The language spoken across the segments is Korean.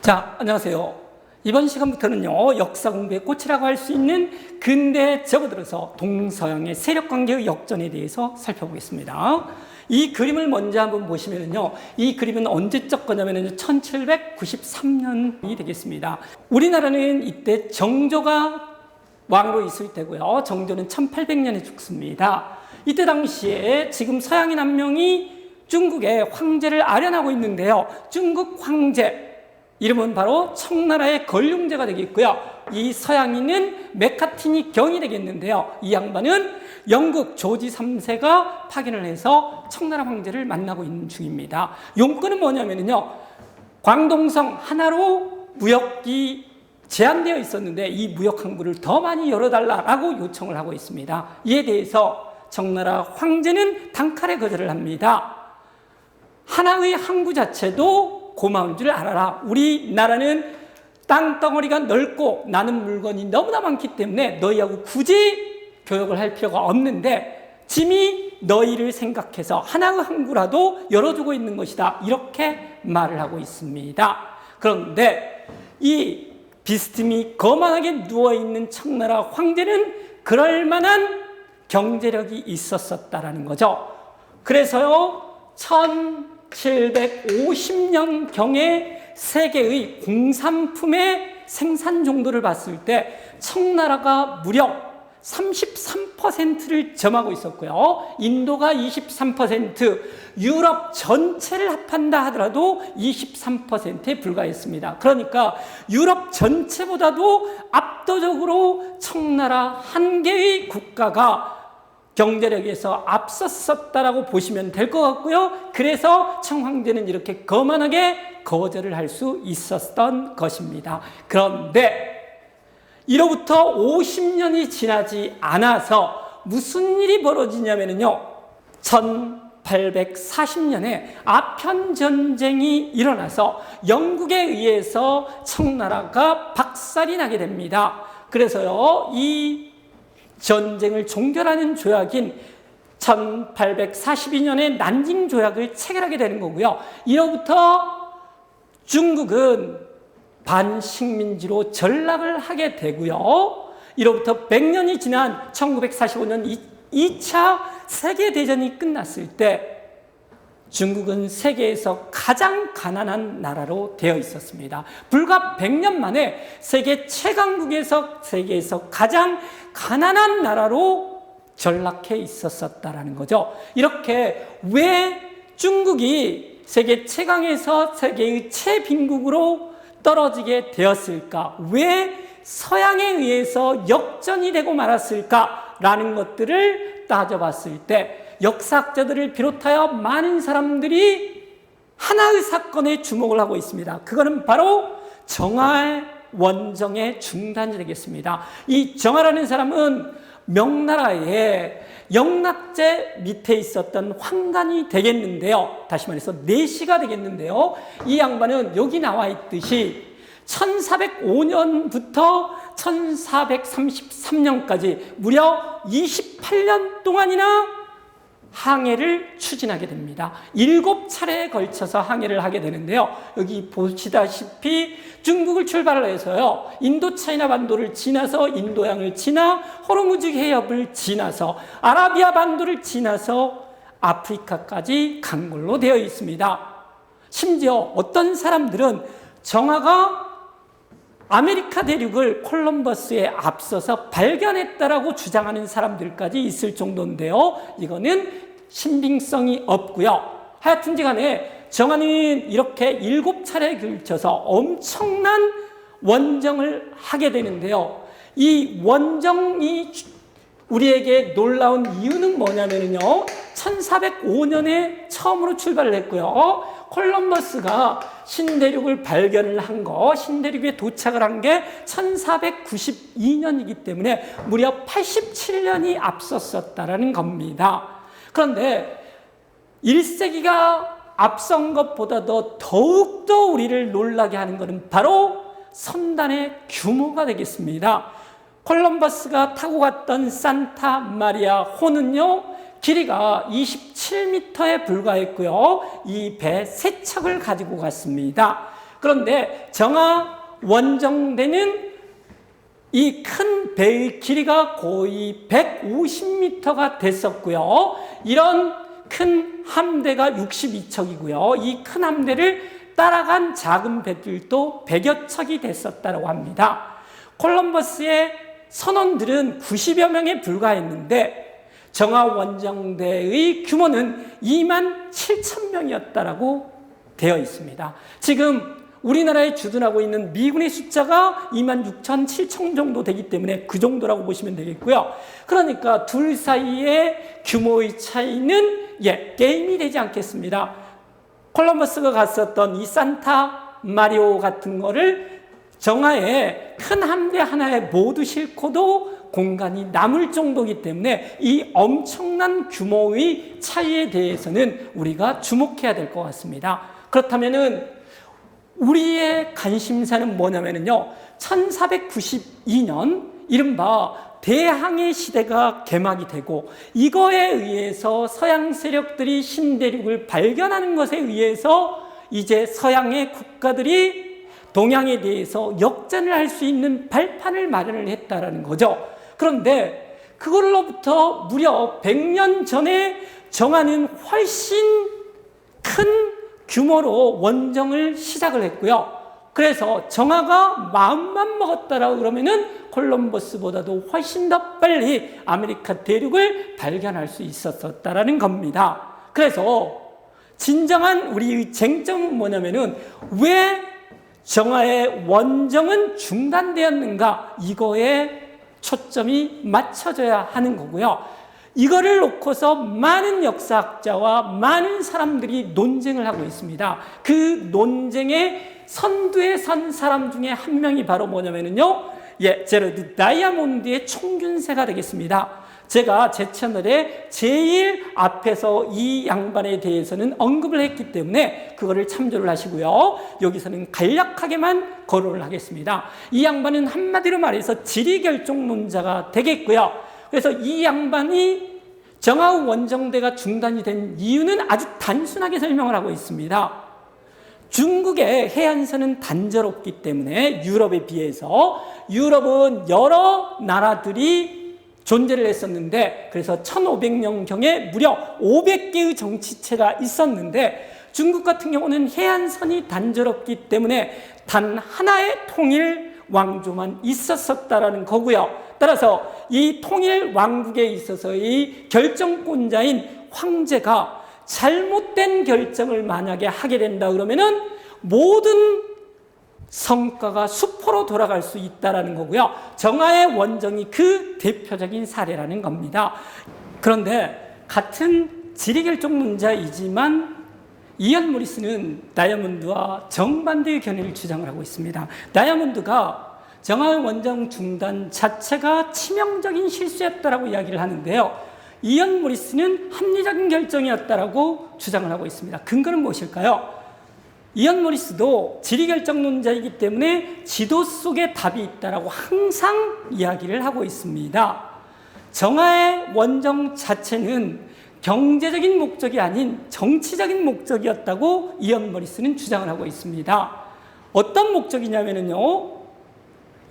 자, 안녕하세요. 이번 시간부터는요, 역사 공부의 꽃이라고 할 수 있는 근대에 접어들어서 동서양의 세력 관계의 역전에 대해서 살펴보겠습니다. 이 그림을 먼저 한번 보시면요, 이 그림은 언제적 거냐면요, 1793년이 되겠습니다. 우리나라는 이때 정조가 왕으로 있을 때고요, 정조는 1800년에 죽습니다. 이때 당시에 지금 서양인 한 명이 중국의 황제를 아련하고 있는데요. 중국 황제, 이름은 바로 청나라의 걸륭제가 되겠고요. 이 서양인은 메카티니 경이 되겠는데요. 이 양반은 영국 조지 3세가 파견을 해서 청나라 황제를 만나고 있는 중입니다. 용건은 뭐냐면요. 광동성 하나로 무역이 제한되어 있었는데 이 무역 항구를 더 많이 열어달라고 요청을 하고 있습니다. 이에 대해서 청나라 황제는 단칼에 거절을 합니다. 하나의 항구 자체도 고마운 줄 알아라. 우리나라는 땅덩어리가 넓고 나는 물건이 너무나 많기 때문에 너희하고 굳이 교역을 할 필요가 없는데 짐이 너희를 생각해서 하나의 항구라도 열어주고 있는 것이다. 이렇게 말을 하고 있습니다. 그런데 이 비스듬히 거만하게 누워있는 청나라 황제는 그럴 만한 경제력이 있었었다라는 거죠. 그래서요, 1750년 경에 세계의 공산품의 생산 정도를 봤을 때 청나라가 무려 33%를 점하고 있었고요. 인도가 23%, 유럽 전체를 합한다 하더라도 23%에 불과했습니다. 그러니까 유럽 전체보다도 압도적으로 청나라 한 개의 국가가 경제력에서 앞섰었다라고 보시면 될 것 같고요. 그래서 청황제는 이렇게 거만하게 거절을 할 수 있었던 것입니다. 그런데 이로부터 50년이 지나지 않아서 무슨 일이 벌어지냐면요. 1840년에 아편 전쟁이 일어나서 영국에 의해서 청나라가 박살이 나게 됩니다. 그래서요, 이 전쟁을 종결하는 조약인 1842년에 난징 조약을 체결하게 되는 거고요. 이로부터 중국은 반식민지로 전락을 하게 되고요. 이로부터 100년이 지난 1945년 2차 세계대전이 끝났을 때 중국은 세계에서 가장 가난한 나라로 되어 있었습니다. 불과 100년 만에 세계 최강국에서 세계에서 가장 가난한 나라로 전락해 있었었다라는 거죠. 이렇게 왜 중국이 세계 최강에서 세계의 최빈국으로 떨어지게 되었을까? 왜 서양에 의해서 역전이 되고 말았을까 라는 것들을 따져봤을 때 역사학자들을 비롯하여 많은 사람들이 하나의 사건에 주목을 하고 있습니다. 그거는 바로 정할 원정의 중단이 되겠습니다. 이 정하라는 사람은 명나라의 영락제 밑에 있었던 황간이 되겠는데요. 다시 말해서 내시가 되겠는데요. 이 양반은 여기 나와 있듯이 1405년부터 1433년까지 무려 28년 동안이나 항해를 추진하게 됩니다. 일곱 차례에 걸쳐서 항해를 하게 되는데요. 여기 보시다시피 중국을 출발을 해서요. 인도 차이나 반도를 지나서 인도양을 지나 호르무즈 해협을 지나서 아라비아 반도를 지나서 아프리카까지 간 걸로 되어 있습니다. 심지어 어떤 사람들은 정화가 아메리카 대륙을 콜럼버스에 앞서서 발견했다라고 주장하는 사람들까지 있을 정도인데요. 이거는 신빙성이 없고요. 하여튼지 간에 정한은 이렇게 일곱 차례에 걸쳐서 엄청난 원정을 하게 되는데요. 이 원정이 우리에게 놀라운 이유는 뭐냐면요. 1405년에 처음으로 출발을 했고요. 콜럼버스가 신대륙을 발견을 한 거, 신대륙에 도착을 한 게 1492년이기 때문에 무려 87년이 앞섰었다라는 겁니다. 그런데 1세기가 앞선 것보다도 더욱더 우리를 놀라게 하는 것은 바로 선단의 규모가 되겠습니다. 콜럼버스가 타고 갔던 산타 마리아 호는요, 길이가 27m에 불과했고요. 이 배 세 척을 가지고 갔습니다. 그런데 정하 원정대는 이 큰 배의 길이가 거의 150m가 됐었고요. 이런 큰 함대가 62척이고요. 이 큰 함대를 따라간 작은 배들도 100여 척이 됐었다고 합니다. 콜럼버스의 선원들은 90여 명에 불과했는데 정하 원정대의 규모는 2만 7천 명이었다라고 되어 있습니다. 지금 우리나라에 주둔하고 있는 미군의 숫자가 2만 6천 7천 정도 되기 때문에 그 정도라고 보시면 되겠고요. 그러니까 둘 사이의 규모의 차이는 예, 게임이 되지 않겠습니다. 콜럼버스가 갔었던 이 산타 마리오 같은 거를 정하에 큰 함대 하나에 모두 싣고도 공간이 남을 정도이기 때문에 이 엄청난 규모의 차이에 대해서는 우리가 주목해야 될 것 같습니다. 그렇다면은 우리의 관심사는 뭐냐면요. 1492년 이른바 대항해 시대가 개막이 되고 이거에 의해서 서양 세력들이 신대륙을 발견하는 것에 의해서 이제 서양의 국가들이 동양에 대해서 역전을 할 수 있는 발판을 마련을 했다라는 거죠. 그런데 그걸로부터 무려 100년 전에 정하는 훨씬 큰 규모로 원정을 시작을 했고요. 그래서 정화가 마음만 먹었다라고 그러면은 콜럼버스보다도 훨씬 더 빨리 아메리카 대륙을 발견할 수 있었다라는 겁니다. 그래서 진정한 우리의 쟁점은 뭐냐면은 왜 정화의 원정은 중단되었는가 이거에 초점이 맞춰져야 하는 거고요. 이거를 놓고서 많은 역사학자와 많은 사람들이 논쟁을 하고 있습니다. 그 논쟁의 선두에 선 사람 중에 한 명이 바로 뭐냐면요. 예, 제러드 다이아몬드의 총균세가 되겠습니다. 제가 제 채널에 제일 앞에서 이 양반에 대해서는 언급을 했기 때문에 그거를 참조를 하시고요. 여기서는 간략하게만 거론을 하겠습니다. 이 양반은 한마디로 말해서 지리 결정론자가 되겠고요. 그래서 이 양반이 정하우 원정대가 중단이 된 이유는 아주 단순하게 설명을 하고 있습니다. 중국의 해안선은 단절없기 때문에 유럽에 비해서 유럽은 여러 나라들이 존재를 했었는데 그래서 1500년경에 무려 500개의 정치체가 있었는데 중국 같은 경우는 해안선이 단절없기 때문에 단 하나의 통일 왕조만 있었었다라는 거고요. 따라서 이 통일 왕국에 있어서의 결정권자인 황제가 잘못된 결정을 만약에 하게 된다 그러면은 모든 성과가 수포로 돌아갈 수 있다라는 거고요. 정화의 원정이 그 대표적인 사례라는 겁니다. 그런데 같은 지리결정론자이지만 이안 모리스는 다이아몬드와 정반대의 견해를 주장을 하고 있습니다. 다이아몬드가 정화의 원정 중단 자체가 치명적인 실수였다라고 이야기를 하는데요. 이안 모리스는 합리적인 결정이었다라고 주장을 하고 있습니다. 근거는 무엇일까요? 이안 모리스도 지리 결정론자이기 때문에 지도 속에 답이 있다라고 항상 이야기를 하고 있습니다. 정화의 원정 자체는 경제적인 목적이 아닌 정치적인 목적이었다고 이언 머리스는 주장을 하고 있습니다. 어떤 목적이냐면요.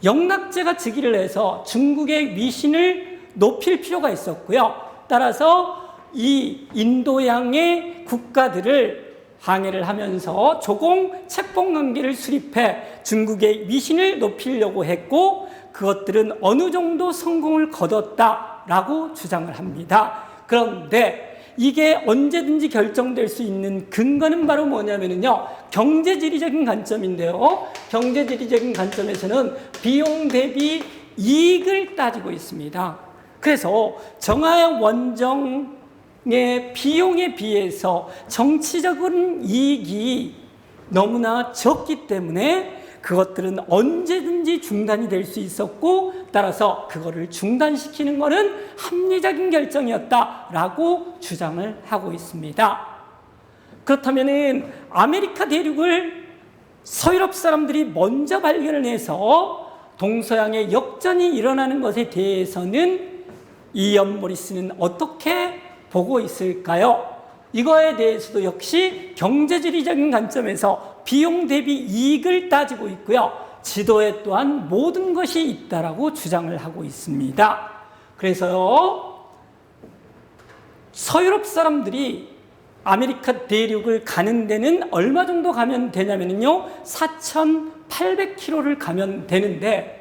영락제가 즉위를 해서 중국의 위신을 높일 필요가 있었고요. 따라서 이 인도양의 국가들을 항해를 하면서 조공 책봉 관계를 수립해 중국의 위신을 높이려고 했고 그것들은 어느 정도 성공을 거뒀다라고 주장을 합니다. 그런데 이게 언제든지 결정될 수 있는 근거는 바로 뭐냐면요. 경제지리적인 관점인데요. 경제지리적인 관점에서는 비용 대비 이익을 따지고 있습니다. 그래서 정하의 원정 의 비용에 비해서 정치적인 이익이 너무나 적기 때문에 그것들은 언제든지 중단이 될 수 있었고 따라서 그거를 중단시키는 것은 합리적인 결정이었다라고 주장을 하고 있습니다. 그렇다면은 아메리카 대륙을 서유럽 사람들이 먼저 발견을 해서 동서양의 역전이 일어나는 것에 대해서는 이언 모리스는 어떻게 보고 있을까요? 이거에 대해서도 역시 경제지리적인 관점에서 비용 대비 이익을 따지고 있고요. 지도에 또한 모든 것이 있다라고 주장을 하고 있습니다. 그래서요, 서유럽 사람들이 아메리카 대륙을 가는 데는 얼마 정도 가면 되냐면요, 4,800km를 가면 되는데,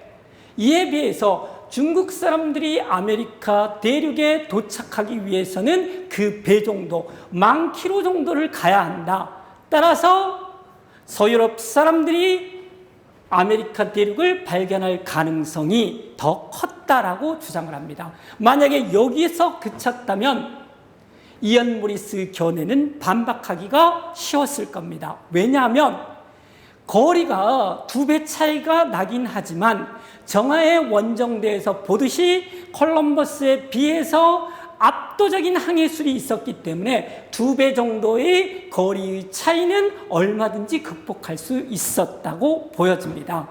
이에 비해서 중국 사람들이 아메리카 대륙에 도착하기 위해서는 그 배 정도, 만 킬로 정도를 가야 한다. 따라서 서유럽 사람들이 아메리카 대륙을 발견할 가능성이 더 컸다라고 주장을 합니다. 만약에 여기서 그쳤다면 이언 모리스 견해는 반박하기가 쉬웠을 겁니다. 왜냐하면 거리가 두 배 차이가 나긴 하지만 정하의 원정대에서 보듯이 콜럼버스에 비해서 압도적인 항해술이 있었기 때문에 두 배 정도의 거리의 차이는 얼마든지 극복할 수 있었다고 보여집니다.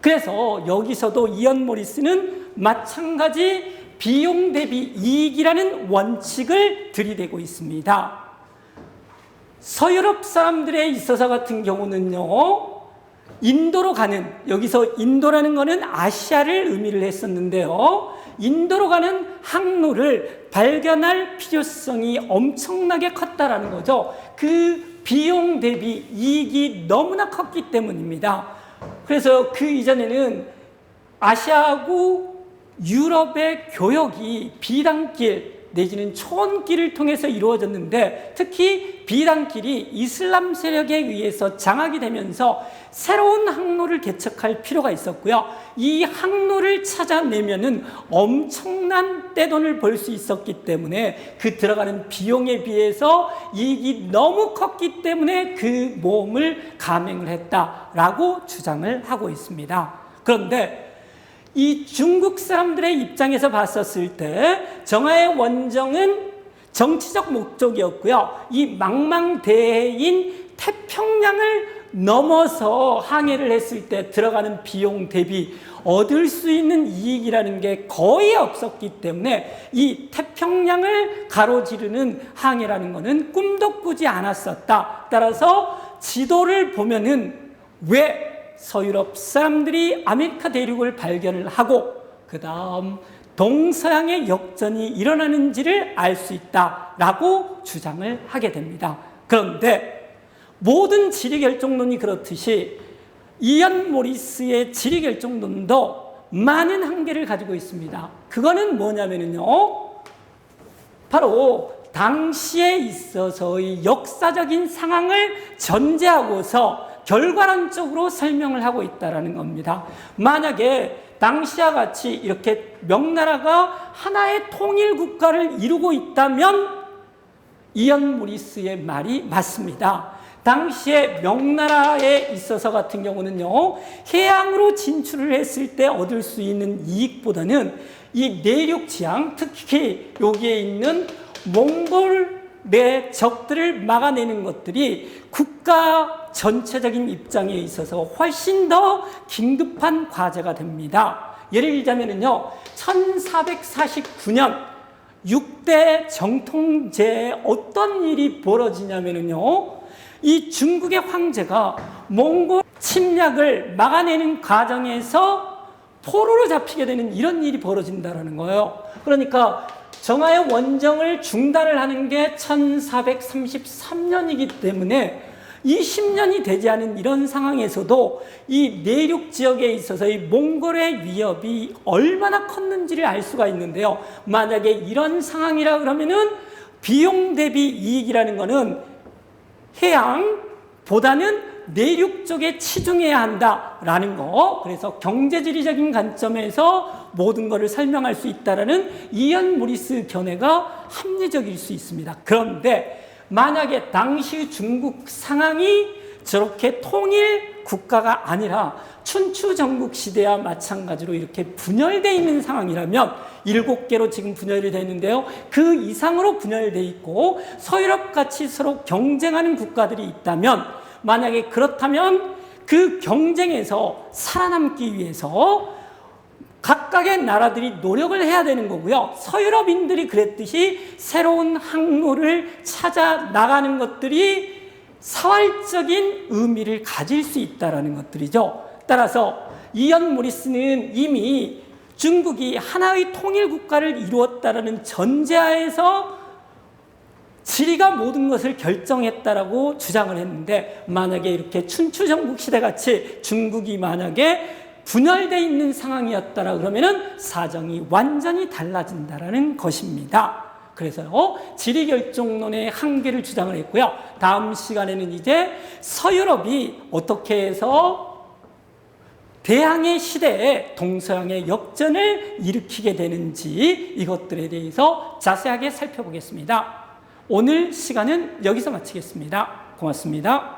그래서 여기서도 이언 모리스는 마찬가지 비용 대비 이익이라는 원칙을 들이대고 있습니다. 서유럽 사람들에 있어서 같은 경우는요, 인도로 가는, 여기서 인도라는 것은 아시아를 의미를 했었는데요. 인도로 가는 항로를 발견할 필요성이 엄청나게 컸다라는 거죠. 그 비용 대비 이익이 너무나 컸기 때문입니다. 그래서 그 이전에는 아시아하고 유럽의 교역이 비단길 내지는 초원길을 통해서 이루어졌는데 특히 비단길이 이슬람 세력에 의해서 장악이 되면서 새로운 항로를 개척할 필요가 있었고요. 이 항로를 찾아내면은 엄청난 떼돈을 벌 수 있었기 때문에 그 들어가는 비용에 비해서 이익이 너무 컸기 때문에 그 모험을 감행을 했다라고 주장을 하고 있습니다. 그런데 이 중국 사람들의 입장에서 봤었을 때 정화의 원정은 정치적 목적이었고요. 이 망망대해인 태평양을 넘어서 항해를 했을 때 들어가는 비용 대비 얻을 수 있는 이익이라는 게 거의 없었기 때문에 이 태평양을 가로지르는 항해라는 것은 꿈도 꾸지 않았었다. 따라서 지도를 보면은 왜 서유럽 사람들이 아메리카 대륙을 발견을 하고 그 다음 동서양의 역전이 일어나는지를 알 수 있다라고 주장을 하게 됩니다. 그런데 모든 지리 결정론이 그렇듯이 이언 모리스의 지리 결정론도 많은 한계를 가지고 있습니다. 그거는 뭐냐면요. 바로 당시에 있어서의 역사적인 상황을 전제하고서 결과론적으로 설명을 하고 있다라는 겁니다. 만약에 당시와 같이 이렇게 명나라가 하나의 통일 국가를 이루고 있다면 이언 모리스의 말이 맞습니다. 당시에 명나라에 있어서 같은 경우는요, 해양으로 진출을 했을 때 얻을 수 있는 이익보다는 이 내륙 지향, 특히 여기에 있는 몽골 의 적들을 막아내는 것들이 국가 전체적인 입장에 있어서 훨씬 더 긴급한 과제가 됩니다. 예를 들자면요, 1449년 6대 정통제에 어떤 일이 벌어지냐면요, 이 중국의 황제가 몽골 침략을 막아내는 과정에서 포로로 잡히게 되는 이런 일이 벌어진다는 거예요. 그러니까 정하의 원정을 중단을 하는 게 1433년이기 때문에 20년이 되지 않은 이런 상황에서도 이 내륙 지역에 있어서 이 몽골의 위협이 얼마나 컸는지를 알 수가 있는데요. 만약에 이런 상황이라 그러면은 비용 대비 이익이라는 거는 해양보다는 내륙 쪽에 치중해야 한다라는 거. 그래서 경제지리적인 관점에서 모든 것을 설명할 수 있다라는 이언 모리스 견해가 합리적일 수 있습니다. 그런데 만약에 당시 중국 상황이 저렇게 통일 국가가 아니라 춘추 전국 시대와 마찬가지로 이렇게 분열되어 있는 상황이라면 일곱 개로 지금 분열이 되어 있는데요. 그 이상으로 분열되어 있고 서유럽 같이 서로 경쟁하는 국가들이 있다면 만약에 그렇다면 그 경쟁에서 살아남기 위해서 각각의 나라들이 노력을 해야 되는 거고요. 서유럽인들이 그랬듯이 새로운 항로를 찾아 나가는 것들이 사활적인 의미를 가질 수 있다라는 것들이죠. 따라서 이언 모리스는 이미 중국이 하나의 통일 국가를 이루었다라는 전제하에서 지리가 모든 것을 결정했다라고 주장을 했는데 만약에 이렇게 춘추 전국 시대 같이 중국이 만약에 분열돼 있는 상황이었다라 그러면은 사정이 완전히 달라진다라는 것입니다. 그래서요 지리 결정론의 한계를 주장을 했고요. 다음 시간에는 이제 서유럽이 어떻게 해서 대항해 시대에 동서양의 역전을 일으키게 되는지 이것들에 대해서 자세하게 살펴보겠습니다. 오늘 시간은 여기서 마치겠습니다. 고맙습니다.